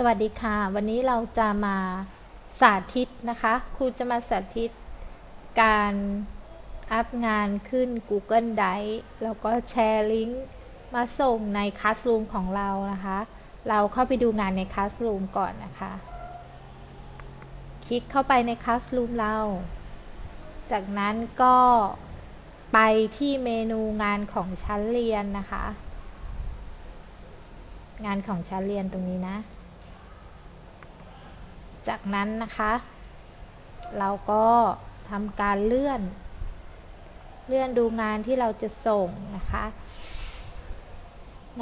สวัสดีค่ะ วันนี้เราจะมาสาธิตนะคะ ครูจะมาสาธิต การอัพงานขึ้น Google Drive แล้วก็แชร์ลิงก์มาส่งใน Classroom ของเรานะคะ เราเข้าไปดูงานใน Classroom ก่อนนะคะ คลิกเข้าไปใน Classroom เรา จากนั้นก็ไปที่เมนูงานของชั้นเรียนนะคะ งานของชั้นเรียนตรงนี้นะ จากนั้นนะคะ เราก็ทำการเลื่อน เลื่อนดูงานที่เราจะส่งนะคะ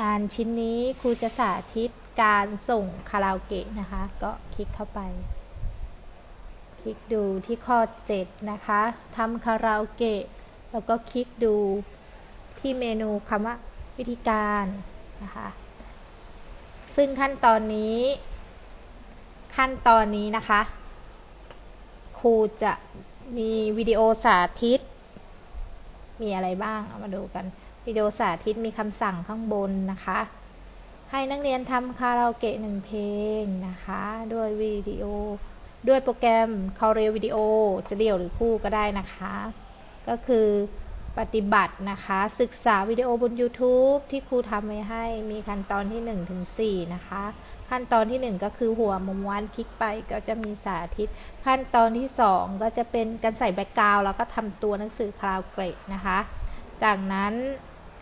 งานชิ้นนี้ครูจะสาธิตการส่งคาราโอเกะนะคะ ก็คลิกเข้าไป คลิกดูที่ข้อ 7 นะคะทำคาราโอเกะแล้วก็คลิกดูที่เมนูคำว่าวิธีการนะคะ ซึ่งขั้นตอนนี้ ขั้นตอนนี้นะคะ ครูจะมีวิดีโอสาธิต มีอะไรบ้างเอามาดูกัน วิดีโอสาธิตมีคำสั่งข้างบนนะคะ ให้นักเรียนทำคาราโอเกะหนึ่งเพลงนะคะ ด้วยวิดีโอ ด้วยโปรแกรม c o r e วิดีโอจะเดี่ยวหรือคู่ก็ได้นะคะ ก็คือปฏิบัตินะคะ ศึกษาวิดีโอบน YouTube ที่ครูทำไว้ให้มีขั้นตอนที่1ถึง4นะคะ ขั้นตอนที่ 1 ก็คือหัวมุมวันคลิกไปก็จะมีสาธิต ขั้นตอนที่ 2 ก็จะเป็นการใส่แบ็กกราวแล้วก็ทำตัวหนังสือคลาวเกรดนะคะ จากนั้น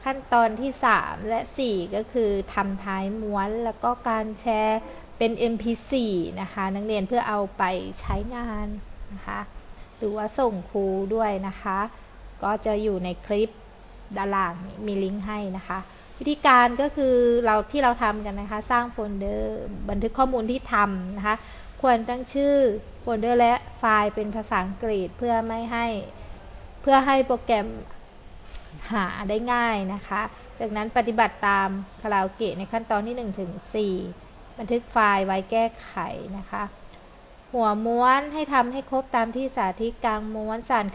ขั้นตอนที่ 3 และ 4 ก็คือทำท้ายม้วนแล้วก็การแชร์เป็น MP4 นะคะ นักเรียนเพื่อเอาไปใช้งานนะคะ หรือว่าส่งครูด้วยนะคะ ก็จะอยู่ในคลิปด้านล่างมีลิงก์ให้นะคะ วิธีการก็คือเราที่เราทำกันนะคะ สร้างโฟลเดอร์บันทึกข้อมูลที่ทำนะคะ ควรตั้งชื่อโฟลเดอร์และไฟล์เป็นภาษาอังกฤษเพื่อไม่ให้เพื่อให้โปรแกรมหาได้ง่ายนะคะ จากนั้นปฏิบัติตามคาราโอเกะในขั้นตอนที่1ถึง4บันทึกไฟล์ไว้แก้ไขนะคะ หัวม้วนให้ทำให้ครบตามที่สาธิตกลางม้วนสาน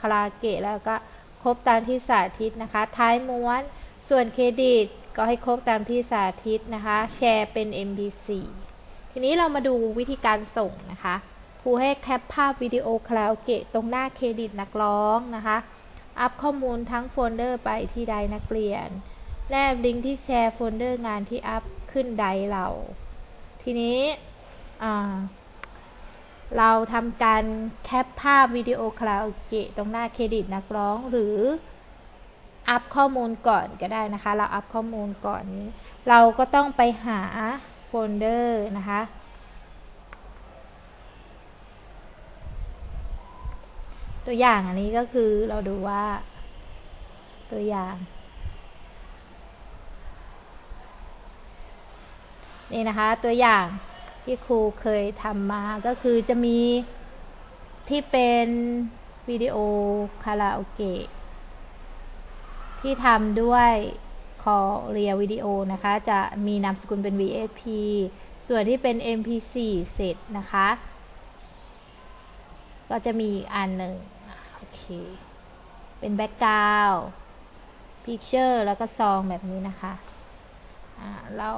คาราเกะแล้วก็ครบตามที่สาธิตนะคะ ท้ายม้วน ส่วนเครดิตก็ให้ครบตามที่สาธิตนะคะ แชร์เป็น MP4 ทีนี้เรามาดูวิธีการส่งนะคะครูให้แคปภาพวิดีโอคาราโอเกะตรงหน้าเครดิตนักร้องนะคะ อัพข้อมูลทั้งโฟลเดอร์ไปที่ไดนักเรียน แนบลิงก์ที่แชร์โฟลเดอร์งานที่อัพขึ้นไดเรา ทีนี้เราทำการแคปภาพวิดีโอคาราโอเกะตรงหน้าเครดิตนักร้องหรือ อัพข้อมูลก่อนก็ได้นะคะ เราอัพข้อมูลก่อนนี้ เราก็ต้องไปหาโฟลเดอร์นะคะ ตัวอย่างอันนี้ก็คือเราดูว่าตัวอย่าง นี่นะคะตัวอย่างที่ครูเคยทำมาก็คือจะมีที่เป็นวิดีโอคาราโอเกะ ที่ทำด้วยคอเรียวิดีโอนะคะ จะมีนามสกุลเป็น VAP ส่วนที่เป็น MP4 เสร็จนะคะ ก็จะมีอีกอันหนึ่งโอเค เป็นแบ็กกราวด์พิกเจอร์แล้วก็ซองแบบนี้นะคะะเรา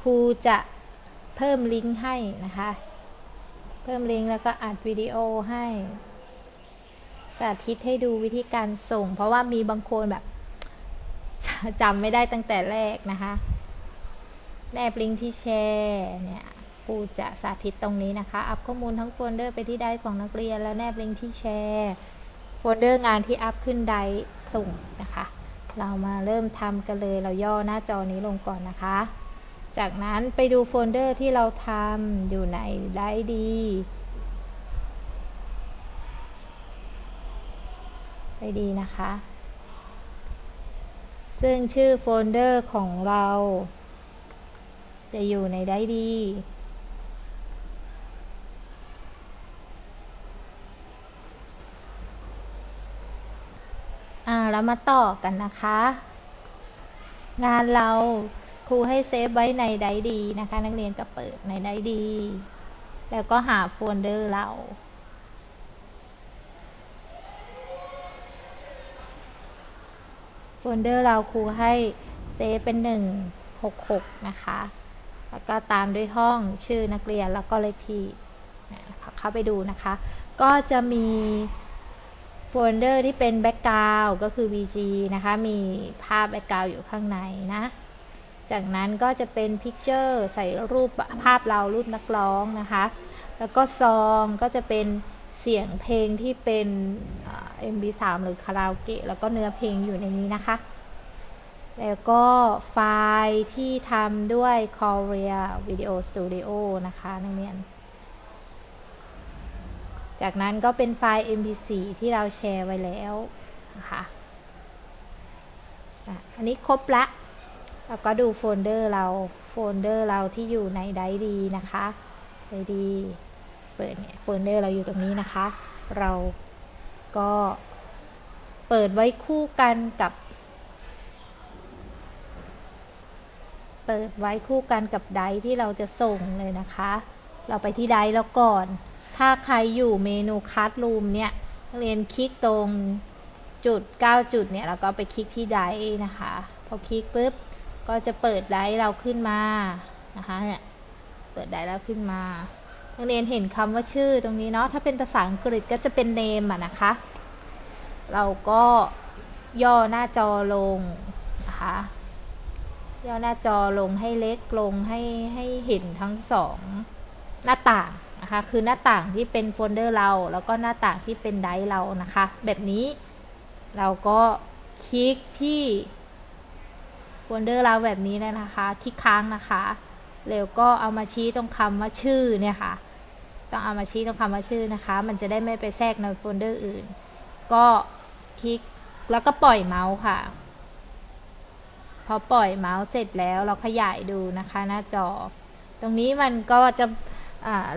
ครูจะ เพิ่มลิงก์ให้นะคะ เพิ่มลิงก์แล้วก็อัดวิดีโอให้ สาธิตให้ดูวิธีการส่ง เพราะว่ามีบางคนแบบจำไม่ได้ตั้งแต่แรกนะคะแนบลิงก์ที่แชร์เนี่ยครูจะสาธิตตรงนี้นะคะ อัพข้อมูลทั้งโฟลเดอร์ไปที่ไดของนักเรียน แล้วแนบลิงก์ที่แชร์โฟลเดอร์งานที่อัพขึ้นไดส่งนะคะ เรามาเริ่มทำกันเลยเราย่อหน้าจอนี้ลงก่อนนะคะ จากนั้นไปดูโฟลเดอร์ที่เราทำอยู่ในได้ดีได้ดีนะคะ ซึ่งชื่อโฟลเดอร์ของเรา จะอยู่ในได้ดีอ่าแล้วมาต่อกันนะคะ งานเรา ครูให้เซฟไว้ในไดดีนะคะ นักเรียนก็เปิดในไดดี แล้วก็หาโฟลเดอร์เราโฟลเดอร์เราครูให้เซฟเป็น 166 นะคะ แล้วก็ตามด้วยห้องชื่อนักเรียนแล้วก็เลขที่เข้าไปดูนะคะ ก็จะมีโฟลเดอร์ที่เป็นแบ็กกราวก็คือ VG นะคะ มีภาพแบ็กกราวอยู่ข้างในนะ จากนั้นก็จะเป็นพิกเจอร์ใส่รูปภาพเรารูปนักร้องนะคะ แล้วก็ซองก็จะเป็นเสียงเพลงที่เป็น MB3 หรือคาราโอเกะแล้วก็เนื้อเพลงอยู่ในนี้นะคะ แล้วก็ไฟล์ที่ทำด้วย Korea Video Studio นะคะนักเรียน จากนั้นก็เป็นไฟล์ mp4 ที่เราแชร์ไว้แล้วนะคะอันนี้ครบละ แล้วก็ดูโฟลเดอร์เรา โฟลเดอร์เราที่อยู่ในไดดีนะคะไดดีเปิดเนี่ยโฟลเดอร์เราอยู่ตรงนี้นะคะ เราก็เปิดไว้คู่กันกับ เปิดไว้คู่กันกับไดที่เราจะส่งเลยนะคะ เราไปที่ไดแล้วก่อน ถ้าใครอยู่เมนูคัสรูมเนี่ยเรียนคลิกตรงจุด 9 จุดเนี่ยเราก็ไปคลิกที่ไดนะคะ พอคลิกปุ๊บ ก็จะเปิดไดเราขึ้นมานะคะเนี่ยเปิดไดเราขึ้นมานักเรียนเห็นคำว่าชื่อตรงนี้เนาะถ้าเป็นภาษาอังกฤษก็จะเป็น name อะนะคะ เราก็ย่อหน้าจอลงนะคะย่อหน้าจอลงให้เล็กลงให้ให้เห็นทั้งสองหน้าต่างนะคะคือหน้าต่างที่เป็นโฟลเดอร์เรา แล้วก็หน้าต่างที่เป็นไดร์เรานะคะ แบบนี้เราก็คลิกที่ โฟลเดอร์เราแบบนี้เลยนะคะคลิกค้างนะคะแล้วก็เอามาชี้ตรงคำว่าชื่อเนี่ยค่ะ ต้องเอามาชี้ตรงคำว่าชื่อนะคะ มันจะได้ไม่ไปแทรกในโฟลเดอร์อื่น ก็คลิกแล้วก็ปล่อยเมาส์ค่ะ พอปล่อยเมาส์เสร็จแล้วเราขยายดูนะคะ หน้าจอ ตรงนี้มันก็จะ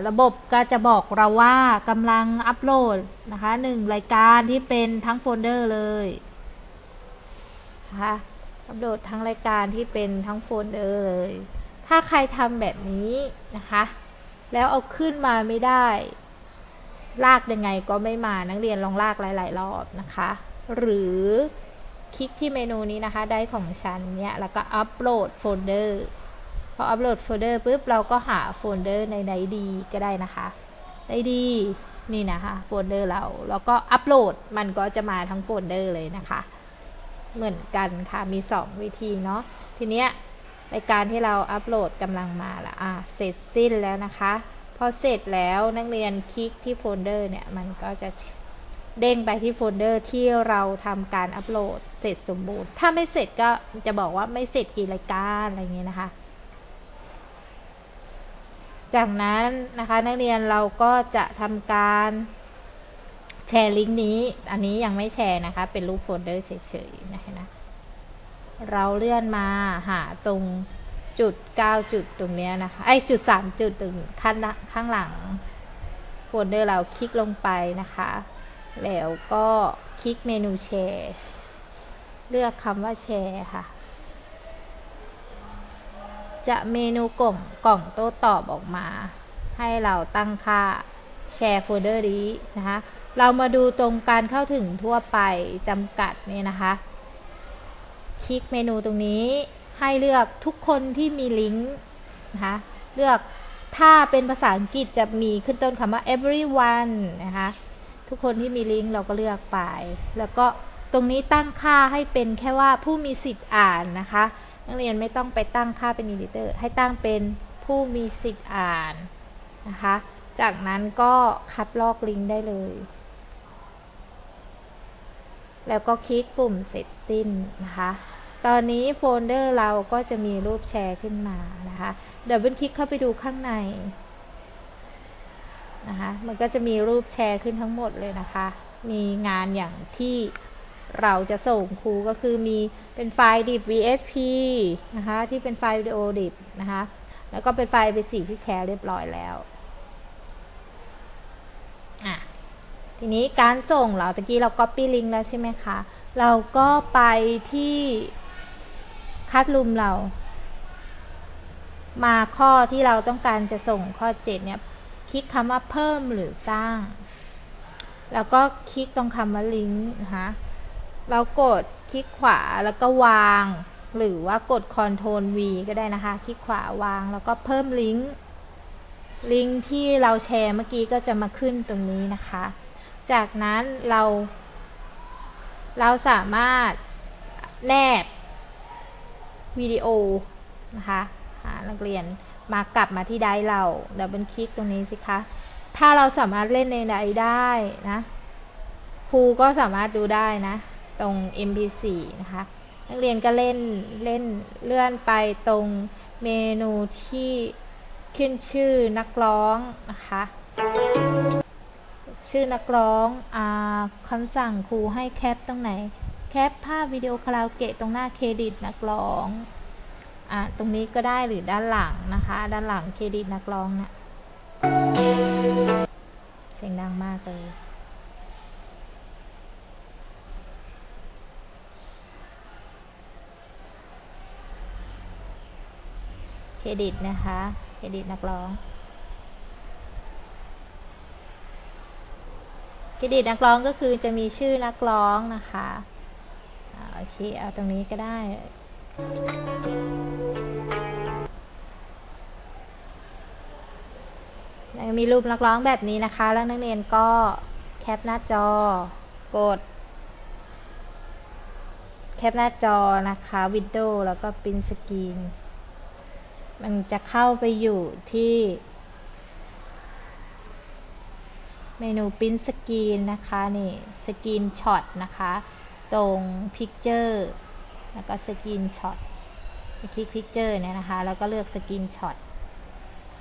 ระบบก็จะบอกเราว่ากำลังอัปโหลดนะคะหนึ่งรายการที่เป็นทั้งโฟลเดอร์เลยนะคะ อัปโหลดทั้งรายการที่เป็นทั้งโฟลเดอร์เลย ถ้าใครทำแบบนี้นะคะ แล้วเอาขึ้นมาไม่ได้ ลากยังไงก็ไม่มานักเรียนลองลากหลาย ๆ รอบนะคะ หรือคลิกที่เมนูนี้นะคะ ได้ของฉันเนี่ย แล้วก็อัปโหลดโฟลเดอร์พออัปโหลดโฟลเดอร์ปุ๊บเราก็หาโฟลเดอร์ในไดดีก็ได้นะคะไดดีนี่นะคะโฟลเดอร์เรา แล้วก็อัปโหลดมันก็จะมาทั้งโฟลเดอร์เลยนะคะ เหมือนกันค่ะมี 2 วิธีเนาะทีเนี้ยรายการที่เราอัปโหลดกำลังมาละอะเสร็จสิ้นแล้วนะคะพอเสร็จแล้วนักเรียนคลิกที่โฟลเดอร์เนี่ยมันก็จะเด้งไปที่โฟลเดอร์ที่เราทำการอัปโหลดเสร็จสมบูรณ์ ถ้าไม่เสร็จก็จะบอกว่าไม่เสร็จกี่รายการอะไรเงี้ยนะคะ จากนั้นนะคะนักเรียนเราก็จะทำการ แชร์ลิงก์นี้ อันนี้ยังไม่แชร์นะคะ เป็นรูปโฟลเดอร์เฉยๆนะคะเราเลื่อนมาหาตรงจุด 9 จุดตรงนี้นะคะไอจุด 3 จุดตรงข้างข้างหลังโฟลเดอร์เราคลิกลงไปนะคะ แล้วก็คลิกเมนูแชร์ เลือกคำว่าแชร์ค่ะ จะเมนูกล่องกล่องโต้ตอบออกมา ให้เราตั้งค่าแชร์โฟลเดอร์นี้นะคะ เรามาดูตรงการเข้าถึงทั่วไปจำกัดนี่นะคะ คลิกเมนูตรงนี้ให้เลือกทุกคนที่มีลิงก์นะคะเลือกถ้าเป็นภาษาอังกฤษจะมีขึ้นต้นคำว่า everyone นะคะทุกคนที่มีลิงก์เราก็เลือกไป แล้วก็ตรงนี้ตั้งค่าให้เป็นแค่ว่าผู้มีสิทธิ์อ่านนะคะนักเรียนไม่ต้องไปตั้งค่าเป็น editor ให้ตั้งเป็นผู้มีสิทธิ์อ่านนะคะ จากนั้นก็คัดลอกลิงก์ได้เลย แล้วก็คลิกปุ่มเสร็จสิ้นนะคะ ตอนนี้โฟลเดอร์เราก็จะมีรูปแชร์ขึ้นมานะคะเดี๋ยวเบิลคลิกเข้าไปดูข้างในนะคะมันก็จะมีรูปแชร์ขึ้นทั้งหมดเลยนะคะ มีงานอย่างที่เราจะส่งครูก็คือมีเป็นไฟล์ดิบ VSP นะคะที่เป็นไฟล์วิดีโอดิบนะคะแล้วก็เป็นไฟล์ MP4 ที่แชร์เรียบร้อยแล้ว ทีนี้การส่งเราตะกี้เรา Copy Link แล้วใช่ไหมคะ เราก็ไปที่คัดลุมเรา มาข้อที่เราต้องการจะส่งข้อ 7 เนี่ย คลิกคำว่าเพิ่มหรือสร้าง แล้วก็คลิกตรงคำว่าลิงก์นะคะเรากดคลิกขวาแล้วก็วาง หรือว่ากด Ctrl V ก็ได้นะคะ คลิกขวาวางแล้วก็เพิ่มลิงก์ลิงก์ที่เราแชร์เมื่อกี้ก็จะมาขึ้นตรงนี้นะคะ จากนั้นเรา เราสามารถแนบวิดีโอนะคะหานักเรียนมากลับมาที่ไดเรา ดับเบิลคลิกตรงนี้สิคะ ถ้าเราสามารถเล่นในไดได้นะ ครูก็สามารถดูได้นะ ตรง mp4 นะคะ นักเรียนก็เล่น เล่นเลื่อนไปตรงเมนูที่ขึ้นชื่อนักร้องนะคะ ชื่อนักร้องอ่าคำสั่งครูให้แคปตรงไหน แคปภาพวิดีโอคาราโอเกะตรงหน้าเครดิตนักร้องอ่าตรงนี้ก็ได้หรือด้านหลังนะคะ ด้านหลังเครดิตนักร้องเนะี่ยเสียงดังมากเลยเครดิตนะคะ เครดิตนักร้อง เครดิตนักร้องก็คือจะมีชื่อนักร้องนะคะโอเคเอาตรงนี้ก็ได้มีรูปนักร้องแบบนี้นะคะ แล้วนักเรียนก็แคปหน้าจอกด แคปหน้าจอนะคะวิดโอแล้วก็ปรินสกรีนมันจะเข้าไปอยู่ที่ เมนูปริ้นสกรีนนะคะนี่สกรีนช็อตนะคะ ตรงพิกเจอร์แล้วก็สกรีนช็อตคลิกพิกเจอร์เนี่ยนะคะ แล้วก็เลือกสกรีนช็อต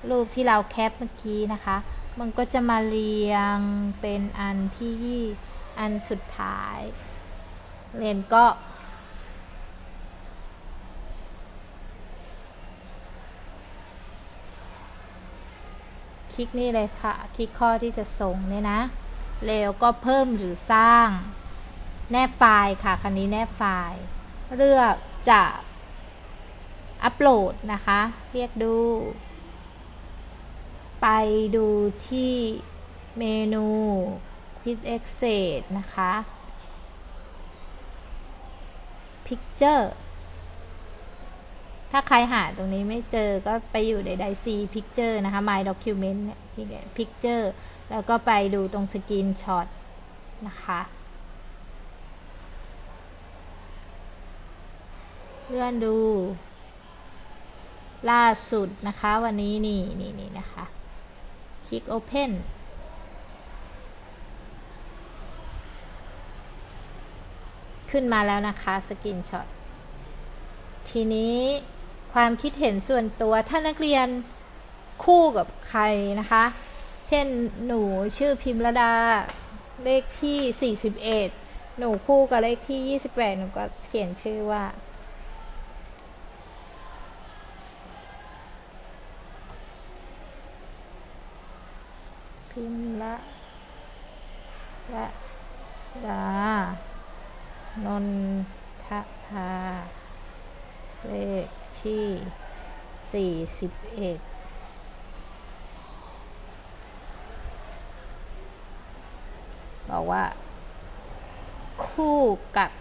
รูปที่เราแคปเมื่อกี้นะคะ มันก็จะมาเรียงเป็นอันที่อันสุดท้าย เรียนก็ ลิกนี่เลยค่ะ คลิกข้อที่จะส่งเนี่ยนะ แล้วก็เพิ่มหรือสร้าง แนบไฟล์ค่ะคันนี้แนบไฟล์ เลือกจะอัปโหลดนะคะ เรียกดู ไปดูที่เมนู Quick Access นะคะ Picture ถ้าใครหาตรงนี้ไม่เจอก็ไปอยู่ในไดซี Picture นะคะ My Document เนี่ย Picture แล้วก็ไปดูตรงสกรีนช็อตนะคะเลื่อนดู ล่าสุดนะคะ วันนี้นี่นี่นี่นะคะ คลิก Open ขึ้นมาแล้วนะคะ สกรีนช็อต ทีนี้ ความคิดเห็นส่วนตัว ถ้านักเรียนคู่กับใครนะคะ เช่นหนูชื่อพิมรดาเลขที่ 41 หนูคู่กับเลขที่ 28 หนูก็เขียนชื่อว่า พิมละละดานนทภาเลข ที่ 41บอกว่า คู่กับ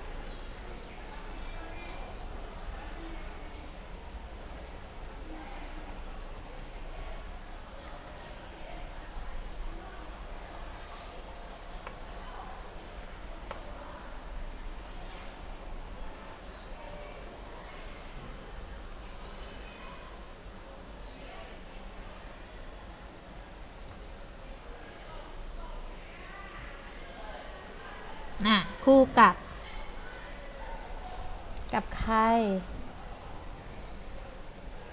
คู่กับ กับใคร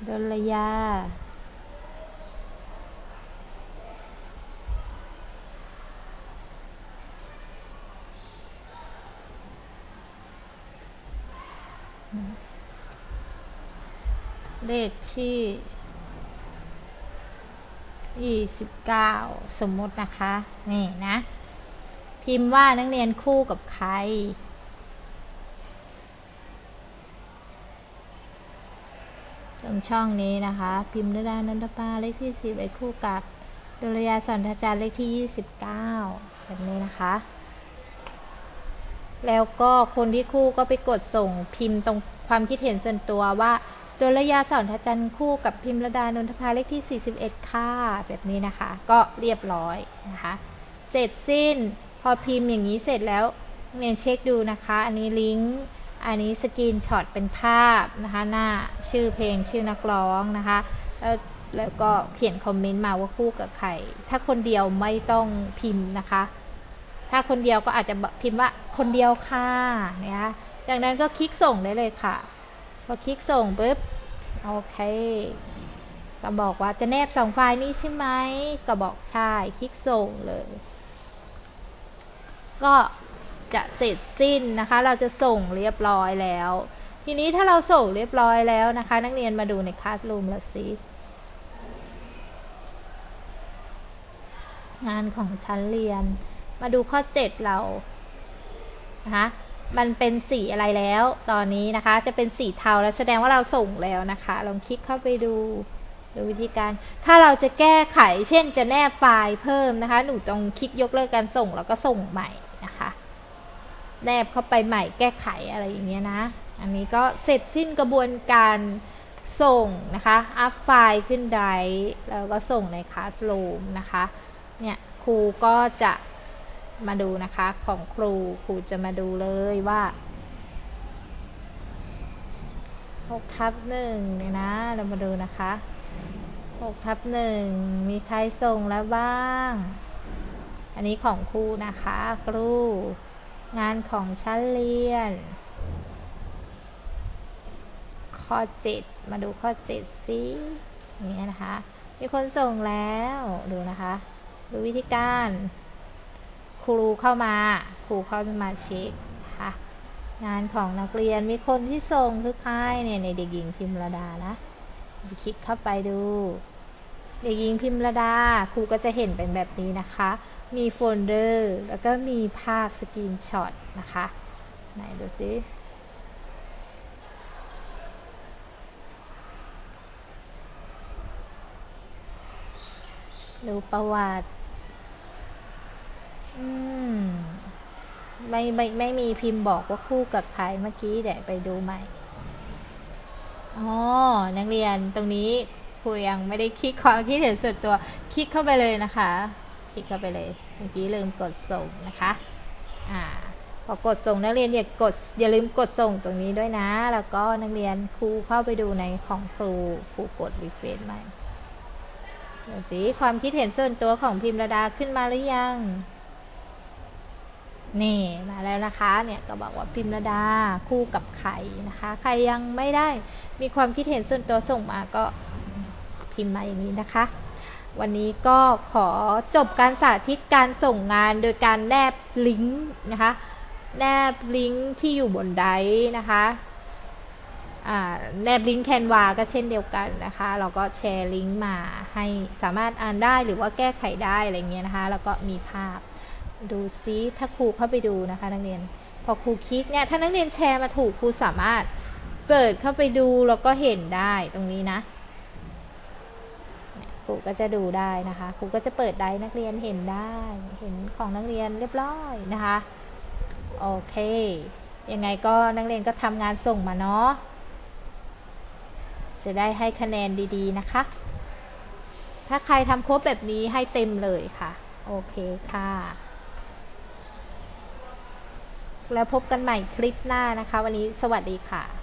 ดลยา เลขที่ยี่สิบเก้าสมมตินะคะ นี่นะ พิมพ์ว่านักเรียนคู่กับใคร ตรงช่องนี้นะคะ พิมพ์ดดานันทปาเลขที่สิบเอ็ดคู่กับดุลยาสอนทจารย์เลขที่ยี่สิบเก้าแบบนี้นะคะ แล้วก็คนที่คู่ก็ไปกดส่งพิมพ์ตรงความคิดเห็นส่วนตัวว่าตัวระยาสอนทจันทร์คู่กับพิมพ์ระดานนทภาเลขที่ 41 ค่ะ แบบนี้นะคะ ก็เรียบร้อยนะคะ เสร็จสิ้น อพิมพ์อย่างนี้เสร็จแล้วเรียนเช็คดูนะคะ อันนี้ลิงก์ อันนี้สกรีนช็อตเป็นภาพนะคะ หน้าชื่อเพลงชื่อนักร้องนะคะ แล้วแล้วก็เขียนคอมเมนต์มาว่าคู่กับใคร ถ้าคนเดียวไม่ต้องพิมพ์นะคะ ถ้าคนเดียวก็อาจจะพิมพ์ว่าคนเดียวค่ะนะคะจากนั้นก็คลิกส่งได้เลยค่ะ พอคลิกส่งปุ๊บ โอเค ก็บอกว่าจะแนบสองไฟล์นี้ใช่ไหม ก็บอกใช่ คลิกส่งเลย ก็จะเสร็จสิ้นนะคะ เราจะส่งเรียบร้อยแล้ว ทีนี้ถ้าเราส่งเรียบร้อยแล้วนะคะ นักเรียนมาดูในคลาสรูมแล้วสิงานของชั้นเรียน มาดูข้อ 7 เรานะคะมันเป็นสีอะไรแล้ว ตอนนี้นะคะจะเป็นสีเทาแล้วแสดงว่าเราส่งแล้วนะคะ ลองคลิกเข้าไปดูดูวิธีการ ถ้าเราจะแก้ไข เช่นจะแนบไฟล์เพิ่มนะคะ หนูต้องคลิกยกเลิกการส่งแล้วก็ส่งใหม่ แนบเข้าไปใหม่แก้ไขอะไรอย่างเงี้ยนะ อันนี้ก็เสร็จสิ้นกระบวนการส่งนะคะอัพไฟล์ขึ้นไดรฟ์แล้วก็ส่งในคลาส o ูมนะคะเนี่ยครูก็จะมาดูนะคะของครูครูจะมาดูเลยว่า6ทับหนึ่งเนี่ยนะ เรามาดูนะคะ6ทับหนึ่งมีใครส่งแล้วบ้าง อันนี้ของครูนะคะ ครู งานของชั้นเรียน ข้อ 7 มาดูข้อ7ซินี่นะคะ มีคนส่งแล้วดูนะคะ ดูวิธีการ ครูเข้ามา ครูเข้ามาเช็คนะคะงานของนักเรียนมีคนที่ส่งคือใครเนี่ยในเด็กหญิงพิมระดานะคลิกเข้าไปดู เด็กหญิงพิมระดาครูก็จะเห็นเป็นแบบนี้นะคะ มีโฟลเดอร์ แล้วก็มีภาพสกรีนช็อตนะคะ ไหนดูซิดูประวัติ อืม ไม่ไม่ไม่มีพิมพ์บอกว่าคู่กับใครเมื่อกี้เดี๋ยวไปดูใหม่ อ๋อ นักเรียนตรงนี้ครูยังไม่ได้คลิกความคิดเห็นส่วนตัว คลิกเข้าไปเลยนะคะ ลิกเข้าไปเลยเมื่อกี้ลืมกดส่งนะคะอ่าพอกดส่งนักเรียนอย่ากดอย่าลืมกดส่งตรงนี้ด้วยนะ แล้วก็นักเรียนครูเข้าไปดูในของครูครูกดรีเฟรชใหม่เดี๋ยวสิความคิดเห็นส่วนตัวของพิมระดาขึ้นมาหรือยัง นี่มาแล้วนะคะเนี่ยก็บอกว่าพิมระดาคู่กับไข่นะคะ ใครยังไม่ได้มีความคิดเห็นส่วนตัวส่งมาก็พิมพ์มาอย่างนี้นะคะ วันนี้ก็ขอจบการสาธิตการส่งงานโดยการแนบลิงก์นะคะ แนบลิงก์ที่อยู่บนไดร์นะคะแนบลิงก์แคนวาก็เช่นเดียวกันนะคะ เราก็แชร์ลิงก์มาให้สามารถอ่านได้หรือว่าแก้ไขได้อะไรเงี้ยนะคะ แล้วก็มีภาพดูซิถ้าครูเข้าไปดูนะคะนักเรียน พอครูคลิกเนี่ยถ้านักเรียนแชร์มาถูกครูสามารถเปิดเข้าไปดูแล้วก็เห็นได้ตรงนี้นะ ครูก็จะดูได้นะคะครูก็จะเปิดได้นักเรียนเห็นได้ เห็นของนักเรียนเรียบร้อยนะคะโอเคยังไงก็นักเรียนก็ทำงานส่งมาเนาะจะได้ให้คะแนนดีๆนะคะ ถ้าใครทำครบแบบนี้ให้เต็มเลยค่ะ โอเคค่ะ แล้วพบกันใหม่คลิปหน้านะคะ วันนี้สวัสดีค่ะ